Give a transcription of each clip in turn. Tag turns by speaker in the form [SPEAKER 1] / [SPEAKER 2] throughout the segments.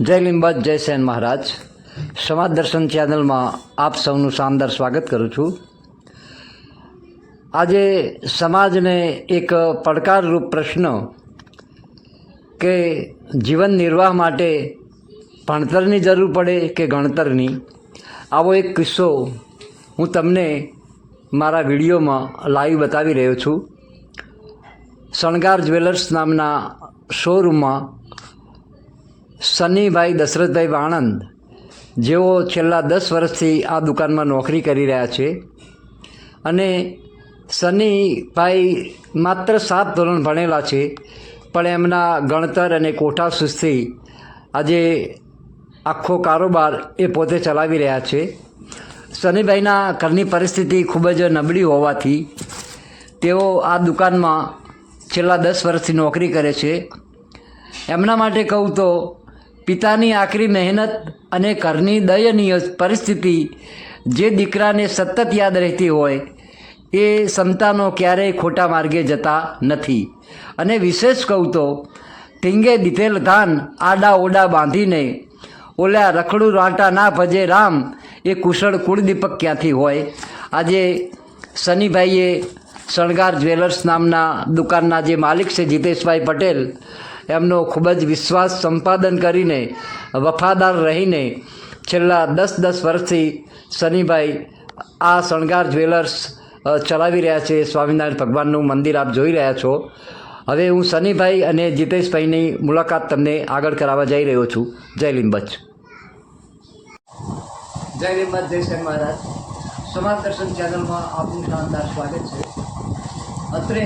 [SPEAKER 1] જય લિંબત જય સેન મહારાજ. સમાજ દર્શન ચેનલમાં આપ સૌનું શાનદાર સ્વાગત કરું છું. આજે સમાજને એક પડકારરૂપ પ્રશ્ન કે જીવન નિર્વાહ માટે ભણતરની જરૂર પડે કે ગણતરની? આવો એક કિસ્સો હું તમને મારા વિડીયોમાં લાઈવ બતાવી રહ્યો છું. શણગાર જ્વેલર્સ નામના શોરૂમમાં સનીભાઈ, દશરથભાઈ વાણંદ, જેઓ છેલ્લા દસ વર્ષથી આ દુકાનમાં નોકરી કરી રહ્યા છે અને સનીભાઈ માત્ર સાત ધોરણ ભણેલા છે, પણ એમના ગણતર અને કોઠા સુસ્તી આજે આખો કારોબાર એ પોતે ચલાવી રહ્યા છે. સનીભાઈના ઘરની પરિસ્થિતિ ખૂબ જ નબળી હોવાથી તેઓ આ દુકાનમાં છેલ્લા દસ વર્ષથી નોકરી કરે છે. એમના માટે કહું તો પિતાની આકરી મહેનત અને ઘરની દયનીય પરિસ્થિતિ જે દીકરાને સતત યાદ રહેતી હોય, એ સંતાનો ક્યારેય ખોટા માર્ગે જતા નથી. અને વિશેષ કહું તો, ટીંગે દીધેલ ધાન આડા ઓડા બાંધીને, ઓલા રખડું રાંટા ના ભજે રામ, એ કુશળ કુળદીપક ક્યાંથી હોય? આજે સનીભાઈએ શણગાર જ્વેલર્સ નામના દુકાનના જે માલિક છે જીતેશભાઈ પટેલ એમનો ખૂબ જ વિશ્વાસ સંપાદન કરીને, વફાદાર રહીને છેલ્લા દસ દસ વર્ષથી સનીભાઈ આ શણગાર જ્વેલર્સ ચલાવી રહ્યા છે. સ્વામિનારાયણ ભગવાનનું મંદિર આપ જોઈ રહ્યા છો. હવે હું સનીભાઈ અને જીતેશભાઈની મુલાકાત તમને આગળ કરાવવા જઈ રહ્યો છું. જય લીંબચ જય લીંબચ જય શ્રી મહારાજ. સમાજ દર્શન ચેનલમાં આપનું શાનદાર સ્વાગત છે. અત્રે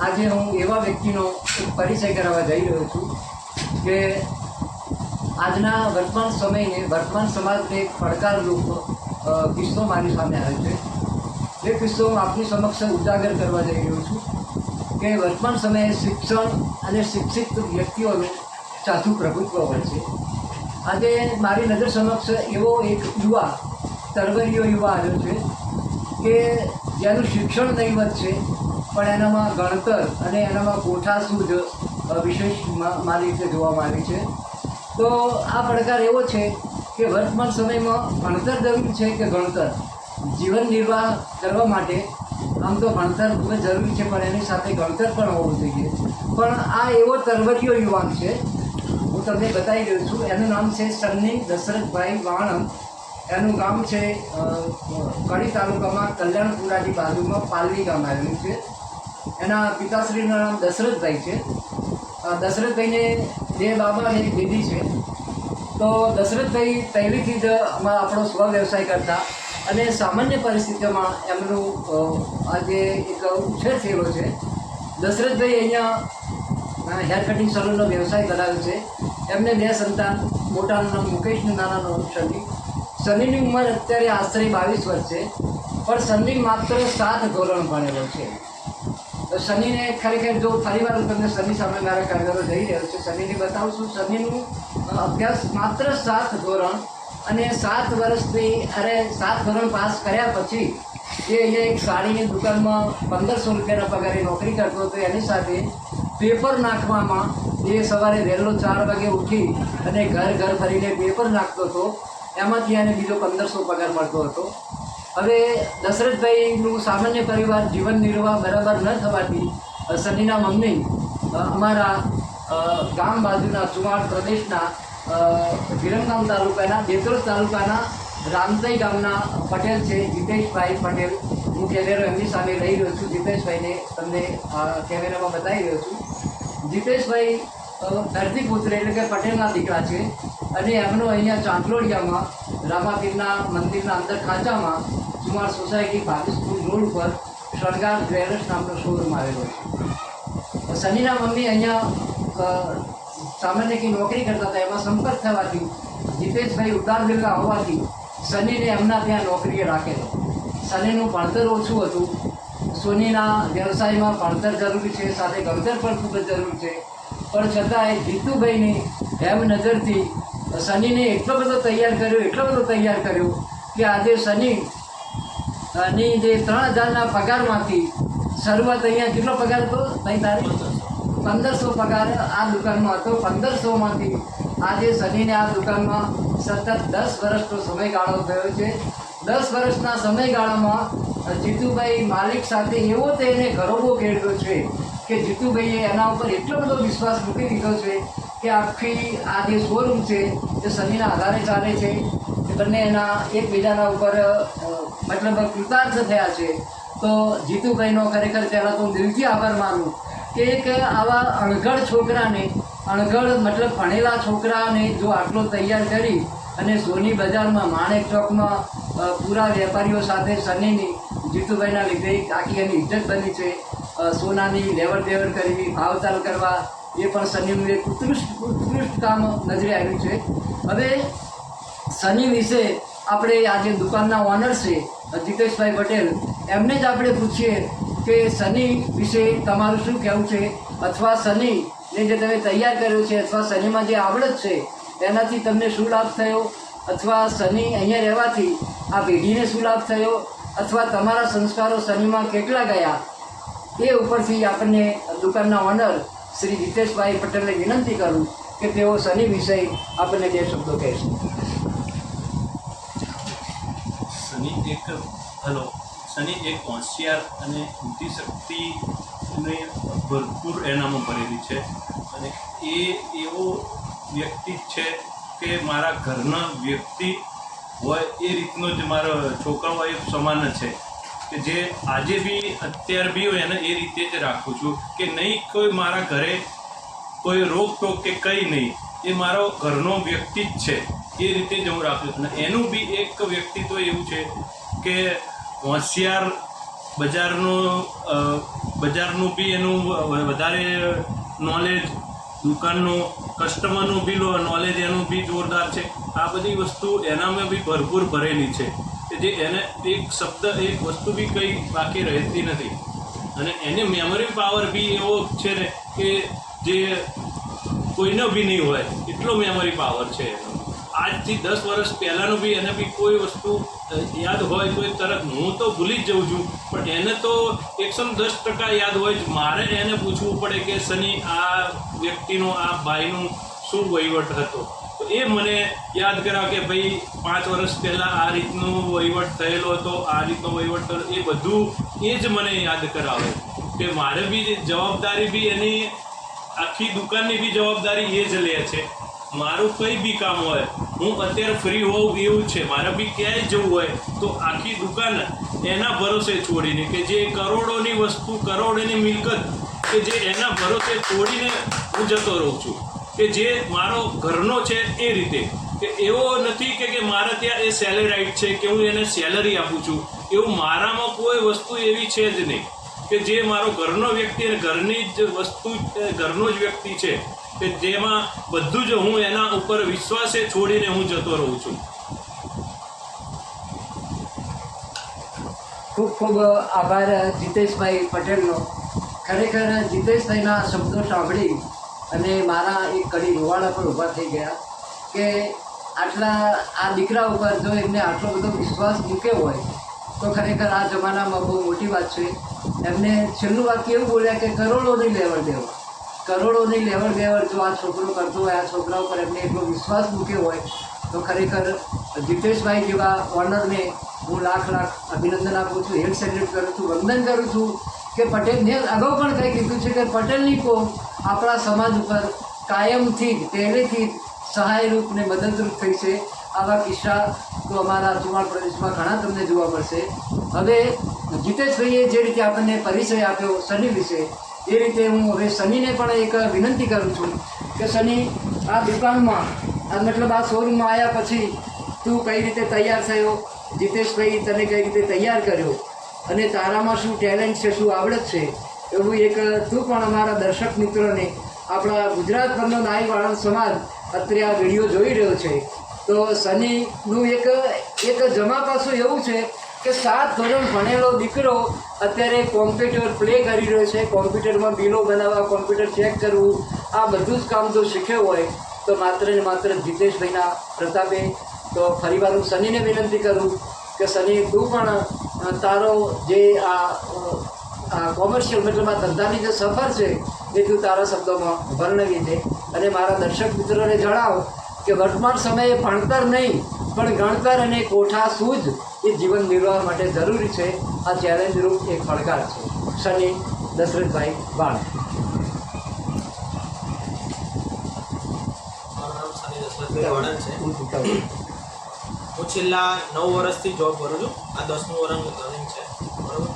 [SPEAKER 1] આજે હું એવા વ્યક્તિનો પરિચય કરાવવા જઈ રહ્યો છું કે આજના વર્તમાન સમયને વર્તમાન સમાજને એક પડકારરૂપ કિસ્સો મારી સામે આવ્યો છે. એ કિસ્સો હું આપની સમક્ષ ઉજાગર કરવા જઈ રહ્યો છું કે વર્તમાન સમયે શિક્ષણ અને શિક્ષિત વ્યક્તિઓનું સાચું પ્રભુત્વ હોય છે. આજે મારી નજર સમક્ષ એવો એક યુવા, તરવરીયો યુવા આવ્યો છે કે જેનું શિક્ષણ નહીવત છે. પણ એનામાં ગણતર અને એનામાં કોઠા શુદ્ધ વિશેષ મારી રીતે જોવામાં આવી છે. તો આ પડકાર એવો છે કે વર્તમાન સમયમાં ભણતર જરૂરી છે કે ગણતર? જીવન નિર્વાહ કરવા માટે આમ તો ભણતર ખૂબ જ જરૂરી છે, પણ એની સાથે ગણતર પણ હોવું જોઈએ. પણ આ એવો તરવરીયો યુવાન છે, હું તમને બતાવી રહ્યો છું, એનું નામ છે સન્ની દશરથભાઈ વાણમ એનું ગામ છે કડી તાલુકામાં કલ્યાણપુરાની બાજુમાં પાલવી ગામ આવેલું છે. એના પિતાશ્રીનું નામ દશરથભાઈ છે. દશરથભાઈને બે બાબા અને એક દીદી છે. તો દશરથભાઈ પહેલીથી જ આપણો સ્વ વ્યવસાય કરતા અને સામાન્ય પરિસ્થિતિઓમાં એમનું આજે એક ઉછેર થયેલો છે, દશરથભાઈ અહીંયા હેર કટિંગ સલૂનનો વ્યવસાય કરાવ્યો છે. એમને બે સંતાન મોટાનું નામ મુકેશનું નાનાનું શનિ. શનિની ઉંમર અત્યારે આશરે બાવીસ વર્ષ છે, પણ શનિ માત્ર સાત ધોરણ ભણેલો છે. તો શનિને ખરેખર જો ફરીવાર હું તમને શનિ સામે મારા કારગરો જઈ રહ્યો છે, શનિને બતાવું છું શનિનું અભ્યાસ માત્ર સાત ધોરણ અને સાત વર્ષથી, અરે સાત ધોરણ પાસ કર્યા પછી એ અહીંયા એક સાડીની દુકાનમાં પંદરસો રૂપિયાના પગારે નોકરી કરતો હતો. એની સાથે પેપર નાખવામાં એ સવારે વહેલો ચાર વાગે ઉઠી અને ઘર ઘર ફરીને પેપર નાખતો હતો. એમાંથી એને બીજો પંદરસો પગાર મળતો હતો. હવે દશરથભાઈનું સામાન્ય પરિવાર જીવન નિર્વાહ બરાબર ન થવાથી સનીના મમ્મી અમારા ગામ બાજુના સુવાડ પ્રદેશના વિરમગામ તાલુકાના દેત્રોજ તાલુકાના રામતઈ ગામના પટેલ છે જીતેશભાઈ પટેલ. હું કેમેરો એમની સામે લઈ રહ્યો છું. જીતેશભાઈને તમને કેમેરામાં બતાવી રહ્યો છું. જીતેશભાઈ અ, ધરતીપુત્ર એટલે કે પટેલના દીકરા છે. અને એમનો અહીંયા ચાંદલોડિયામાં રામાપીરના મંદિરના અંદર ખાંચામાં કુમાર સોસાયટી સ્કૂલ રોડ ઉપર શણગાર જ્વેલર્સ નામનો શોરૂમ આવેલો છે. શનિના મમ્મી અહીંયા સામાન્ય કે નોકરી કરતા હતા એમાં સંપર્ક થવાથી દીપેશભાઈ ઉદાર દિલના હોવાથી શનિને એમના ત્યાં નોકરીએ રાખેલો. શનિનું ભણતર ઓછું હતું. સોનીના વ્યવસાયમાં ભણતર જરૂરી છે સાથે ગણતર પણ ખૂબ જ જરૂરી છે. પણ છતાંય જીતુભાઈની એમ નજરથી શનિને એટલો બધો તૈયાર કર્યો, એટલો બધો તૈયાર કર્યો કે આજે શનિ ની જે ત્રણ હજારના પગારમાંથી શરૂઆત અહીંયા કેટલો પગાર હતો? ભાઈ તારી પંદરસો પગાર આ દુકાનમાં હતો. પંદરસોમાંથી આજે શનિને આ દુકાનમાં સતત દસ વર્ષનો સમયગાળો થયો છે. દસ વર્ષના સમયગાળામાં જીતુભાઈ માલિક સાથે એવો તેને ગરોબો ખેડ્યો છે કે જીતુભાઈએ એના ઉપર એટલો બધો વિશ્વાસ મૂકી દીધો છે કે આખી આ જે શોરૂમ છે, જે શનિના આધારે ચાલે છે બંને એના એકબીજાના ઉપર મતલબ કૃતાર્થ થયા છે. તો જીતુભાઈનો ખરેખર પહેલાં તો દિલથી આભાર માનું કે એક આવા અણઘડ છોકરાને, અણઘડ મતલબ ભણેલા છોકરાને જો આટલો તૈયાર કરી અને સોની બજારમાં માણેક ચોકમાં પૂરા વેપારીઓ સાથે સનીની, જીતુભાઈના લીધે આખી એની ઇજ્જત બની છે સોનાની લેવડ દેવડ કરવી ભાવતાલ કરવા, એ પણ સનીનું એક ઉત્કૃષ્ટ ઉત્કૃષ્ટ કામ નજરે આવ્યું છે. હવે શનિ વિશે આપણે આ જે દુકાનના ઓનર છે, જીતેશભાઈ પટેલ, એમને જ આપણે પૂછીએ કે શનિ વિશે તમારું શું કહેવું છે? અથવા શનિને જે તમે તૈયાર કર્યો છે, અથવા શનિમાં જે આવડત છે એનાથી તમને શું લાભ થયો? અથવા શનિ અહીંયા રહેવાથી આ પેઢીને શું લાભ થયો? અથવા તમારા સંસ્કારો શનિમાં કેટલા ગયા? એ ઉપરથી આપણને દુકાનના ઓનર શ્રી જીતેશભાઈ પટેલને વિનંતી કરું કે તેઓ શનિ વિષય આપણને બે શબ્દો કહેશે.
[SPEAKER 2] શનિ એક, હલો, શનિ એક હોશિયાર અને બુદ્ધિશક્તિને ભરપૂર એનામાં ભરેલી છે. અને એ એવો વ્યક્તિ છે કે મારા ઘરના વ્યક્તિ હોય એ રીતનો જ મારો છોકરો હોય સમાન છે. કે જે આજે બી, અત્યાર બી હોય એને એ રીતે જ રાખું છું કે નહીં કોઈ મારા ઘરે કોઈ રોકટોક કે કંઈ નહીં, એ મારો ઘરનો વ્યક્તિ જ છે. એ રીતે જ હું રાખું છું. એનું બી એક વ્યક્તિત્વ એવું છે કે હોશિયાર બજારનું બજારનું બી એનું વધારે નોલેજ દુકાનનું કસ્ટમરનું બી નોલેજ એનું બી જોરદાર છે. આ બધી વસ્તુ એનામાં બી ભરપૂર ભરેલી છે. કે જે એને એક શબ્દ એક વસ્તુ બી કંઈ બાકી રહેતી નથી. અને એની મેમરી પાવર બી એવો છે ને કે જે કોઈનો બી નહીં હોય, એટલો મેમરી પાવર છે આજથી દસ વર્ષ પહેલાંનું બી એને બી કોઈ વસ્તુ યાદ હોય તો એ તરત, હું તો ભૂલી જ જઉં છું, પણ એને તો એકસો દસ ટકા યાદ હોય જ. મારે એને પૂછવું પડે કે, સની, આ વ્યક્તિનો, આ ભાઈનું શું વહીવટ હતો? એ મને યાદ કરાવે કે ભાઈ, પાંચ વર્ષ પહેલાં આ રીતનો વહીવટ થયેલો હતો, આ રીતનો વહીવટ થયેલો, એ બધું એ જ મને યાદ કરાવે. કે મારે બી જવાબદારી બી એની, આખી દુકાનની બી જવાબદારી એ જ લે છે. મારું કંઈ બી કામ હોય, હું અત્યારે ફ્રી હોઉં એવું છે, મારે બી ક્યાંય જવું હોય, તો આખી દુકાન એના ભરોસે છોડીને કે જે કરોડોની વસ્તુ, કરોડોની મિલકત, કે જે એના ભરોસે છોડીને હું જતો રહું છું. કે જે મારો ઘરનો છે એ રીતે. કે એવો નથી કે કે મારે ત્યાં એ સેલેરાઇટ છે કે હું એને સેલરી આપું છું. એવું મારામાં કોઈ વસ્તુ એવી છે જ નહીં. કે જે મારો ઘરનો વ્યક્તિ અને ઘરની જ વસ્તુ ઘરનો જ વ્યક્તિ છે, કે જેમાં બધું જ હું એના ઉપર વિશ્વાસે છોડીને હું જતો રહું છું.
[SPEAKER 1] ખૂબ ખૂબ આભાર જીતેશભાઈ પટેલનો. ખરેખર જીતેશભાઈના શબ્દો સાંભળી અને મારા એક કડી રોવાડા પર ઊભા થઈ ગયા કે આટલા, આ દીકરા ઉપર જો એમને આટલો બધો વિશ્વાસ મૂક્યો હોય, તો ખરેખર આ જમાનામાં બહુ મોટી વાત છે. એમને છેલ્લું વાક્ય એવું બોલ્યા કે કરોડોની લેવડ દેવડ. કરોડોની લેવડ દેવડ જો આ છોકરો કરતો હોય, આ છોકરા ઉપર એમને એટલો વિશ્વાસ મૂક્યો હોય, તો ખરેખર જીતેશભાઈ જેવા ઓનરને હું લાખ લાખ અભિનંદન આપું છું હેડ સેલ્યુટ કરું છું, વંદન કરું છું. કે પટેલને અગાઉ પણ કંઈ કીધું છે કે પટેલની કો આપણા સમાજ ઉપર કાયમથી, પહેલેથી સહાયરૂપ ને મદદરૂપ થઈ છે. આવા કિસ્સા તો અમારા ચુમાળ પ્રદેશમાં ઘણા તમને જોવા મળશે. હવે જીતેશભાઈએ જે રીતે આપણને પરિચય આપ્યો શનિ વિશે, એ રીતે હું હવે શનિને પણ એક વિનંતી કરું છું કે શનિ, આ દુકાનમાં, આ મતલબ આ શોરૂમમાં આવ્યા પછી તું કઈ રીતે તૈયાર થયો? જીતેશભાઈ તને કઈ રીતે તૈયાર કર્યો? અને તારામાં શું ટેલેન્ટ છે, શું આવડત છે, એવું એક, તું પણ અમારા દર્શક મિત્રોને આપણા ગુજરાતભરનો નાઈ વાળંદ સમાજ અત્યારે આ વીડિયો જોઈ રહ્યો છે. તો સનીનું એક એક જમા પાસું એવું છે કે સાત ધોરણ ભણેલો દીકરો અત્યારે કોમ્પ્યુટર પ્લે કરી રહ્યો છે, કોમ્પ્યુટરમાં બિલો બનાવવા, કોમ્પ્યુટર ચેક કરવું, આ બધું જ કામ જો શીખ્યો હોય, તો માત્ર ને માત્ર જીતેશભાઈના પ્રતાપે તો ફરીવાર હું સનીને વિનંતી કરું કે સની તું પણ તારો જે આ કોમર્શિયલ મતલબ ધંધાની જે સફર છે એ તું તારા શબ્દોમાં વર્ણવી દે. અને મારા દર્શક મિત્રોને જણાવો કે વર્તમાન સમયે ભણતર નહીં પણ ગણતર અને કોઠા સૂજ એ જીવન નિર્વાહ માટે જરૂરી છે. આ ચેલેન્જ રૂપ એક પડકાર છે. શનિ દશરથભાઈ બાણ
[SPEAKER 3] મારું નામ શનિ દશરથભાઈ વાડન છે. હું છેલ્લા નવ વર્ષથી જોબ કરું છું. આ દસમું વર્ષ રનિંગ છે. બરાબર?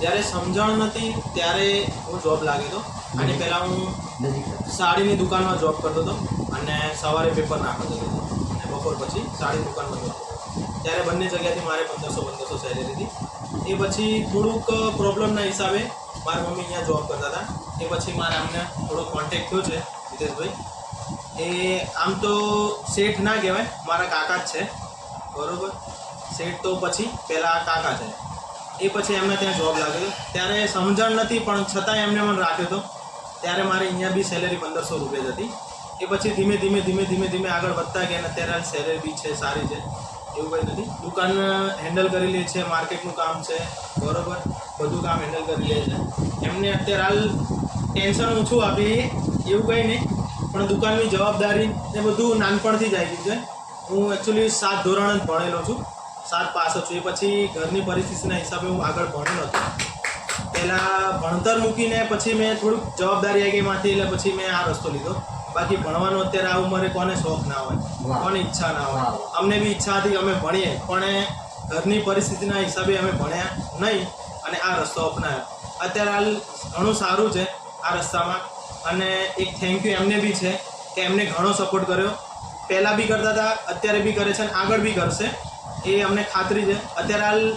[SPEAKER 3] જ્યારે સમજણ નથી ત્યારે હું જોબ લાગી હતો અને પહેલાં હું સાડીની દુકાનમાં જોબ કરતો હતો અને સવારે પેપર નાખતો હતો. અને બપોર પછી સાડી દુકાનમાં જોબ ત્યારે બંને જગ્યાથી મારે પંદરસો પંદરસો સેલેરી હતી. એ પછી થોડુંક પ્રોબ્લેમના હિસાબે મારા મમ્મી અહીંયા જોબ કરતા હતા. એ પછી મારે અમને થોડો કોન્ટેક્ટ થયો છે હિતેશભાઈ. એ આમ તો શેઠ ના કહેવાય મારા કાકા જ છે. બરોબર? શેઠ તો પછી પહેલાં કાકા છે. એ પછી એમને ત્યાં જોબ લાગ્યો. ત્યારે સમજણ નથી, પણ છતાંય એમને મને રાખ્યો હતો ત્યારે મારે અહીંયા બી સેલેરી પંદરસો રૂપિયા હતી. એ પછી ધીમે ધીમે ધીમે ધીમે ધીમે આગળ વધતા ગયા અને અત્યારે સેલેરી બી છે, સારી છે. એવું કંઈ નથી. દુકાન હેન્ડલ કરી લે છે માર્કેટનું કામ છે. બરોબર? બધું કામ હેન્ડલ કરી લે છે. એમને અત્યારે હાલ ટેન્શન ઓછું આપી. એવું કંઈ નહીં. પણ દુકાનની જવાબદારી એ બધું નાનપણથી જ આવી ગયું છે. હું એકચ્યુઅલી સાત ધોરણ જ ભણેલો છું. સાત પાસ છું. એ પછી ઘરની પરિસ્થિતિના હિસાબે હું આગળ ભણેલો હતો પહેલાં ભણતર મૂકીને પછી મેં થોડુંક જવાબદારી આવી ગઈ એમાંથી એટલે પછી મેં આ રસ્તો લીધો. બાકી ભણવાનો અત્યારે આ ઉંમરે કોને શોખ ના હોય. કોને ઈચ્છા ના હોય? અમને બી ઈચ્છા હતી કે અમે ભણીએ પણ ઘરની પરિસ્થિતિના હિસાબે અમે ભણ્યા નહીં અને આ રસ્તો અપનાવ્યો. અત્યારે હાલ ઘણું સારું છે આ રસ્તામાં અને એક થેન્ક યુ એમને બી છે કે એમને ઘણો સપોર્ટ કર્યો. પહેલાં બી કરતા હતા, અત્યારે બી કરે છે અને આગળ બી કરશે. એ અમને ખાતરી છે. અત્યારે હાલ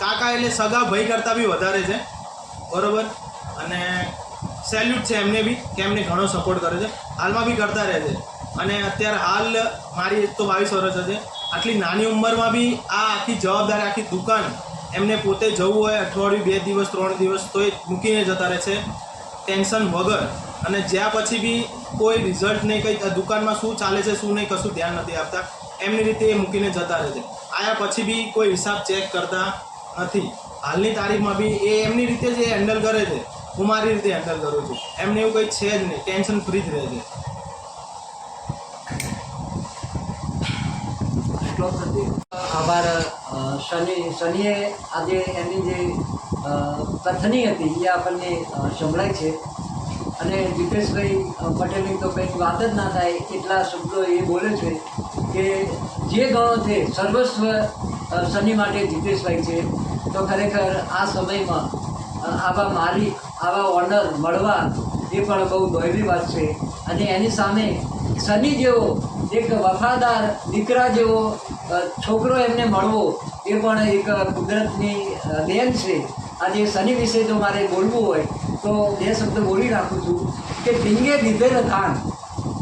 [SPEAKER 3] કાકા એટલે સગા ભાઈ કરતાં બી વધારે છે. બરોબર? અને સેલ્યુટ છે એમને બી, કે એમને ઘણો સપોર્ટ કરે છે. હાલમાં બી કરતા રહે છે. અને અત્યારે હાલ મારી એક તો બાવીસ વર્ષ છે આટલી નાની ઉંમરમાં બી આ આખી જવાબદારી, આખી દુકાન એમને પોતે જવું હોય, અઠવાડિયું બે દિવસ, ત્રણ દિવસ તો એ મૂકીને જતા રહે છે. ટેન્શન વગર. અને જ્યાં પછી બી કોઈ રિઝલ્ટ નહીં, કંઈ દુકાનમાં શું ચાલે છે, શું નહીં, કશું ધ્યાન નથી આપતા. એમની રીતે એ મૂકીને જતા રહે છે. આયા પછી બી કોઈ હિસાબ ચેક કરતા નથી. હાલની તારીખમાં બી એ એમની રીતે જ એ હેન્ડલ કરે છે. હું મારી રીતે હેન્ડલ કરું છું. એમને એવું કંઈ છે જ નહીં. ટેન્શન ફ્રી જ રહે છે.
[SPEAKER 1] આભાર શનિ, શનિએ આજે એની જે કથની હતી, એ આપણને સંભળાય છે. અને જીતેશભાઈ પટેલની તો કંઈક વાત જ ના થાય એટલા શબ્દો એ બોલે છે કે જે ગણો છે સર્વસ્વ શનિ માટે જીતેશભાઈ છે, તો ખરેખર આ સમયમાં આવા માલિક, આવા ઓનર મળવા એ પણ બહુ દોયરી વાત છે. અને એની સામે શનિ જેવો, એક વફાદાર દીકરા જેવો છોકરો એમને મળવો એ પણ એક કુદરતની દેન છે. આજે શનિ વિશે જો મારે બોલવું હોય તો બે શબ્દ બોલી રાખું છું કે ઢીંગે દીધેલ ધાન,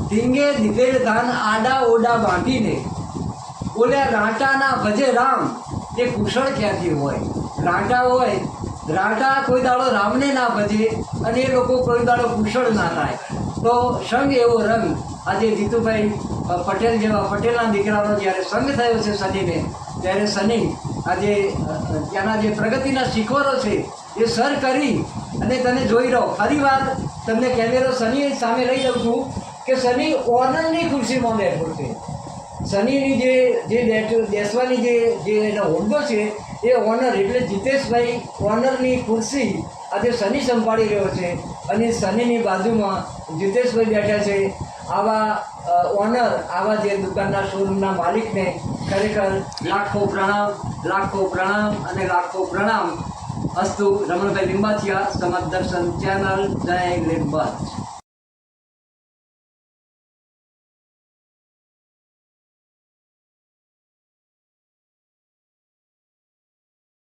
[SPEAKER 1] ઢીંગે દીધેલ ધાન આડા ઓડા બાંધીને બોલ્યા રાંટાના ભજે રામ, એ કુશળ ક્યાંથી હોય. રાંટા હોય, રાંટા કોઈ દાડો રામને ના ભજે અને એ લોકો કોઈ દાડો કુશળ ના થાય. તો સંગ એવો રંગ, આજે જીતુભાઈ પટેલ જેવા પટેલના દીકરાનો જ્યારે સંગ થયો છે શનિને ત્યારે શનિ આજે ત્યાંના જે પ્રગતિના શિખરો છે, એ સર કરી અને તમે જોઈ રહો, ફરી વાર તમને કેમેરો શનિ સામે લઈ જાઉં છું કે શનિ ઓનરની ખુરશીમાં બેઠો છે શનિની જે જે બેસવાની જે જે એનો હોદ્દો છે, એ ઓનર એટલે જીતેશભાઈ ઓનરની ખુરશી આજે શનિ સંભાળી રહ્યો છે અને શનિની બાજુમાં જીતેશભાઈ બેઠા છે. આવા ઓનર આવા જે દુકાનના શોરૂમના માલિકને ખરેખર લાખો પ્રણામ લાખો પ્રણામ અને લાખો પ્રણામ. અસ્તુ રમણભાઈ લિંબાચિયા સમાજ દર્શન ચેનલ જય લીંબાચ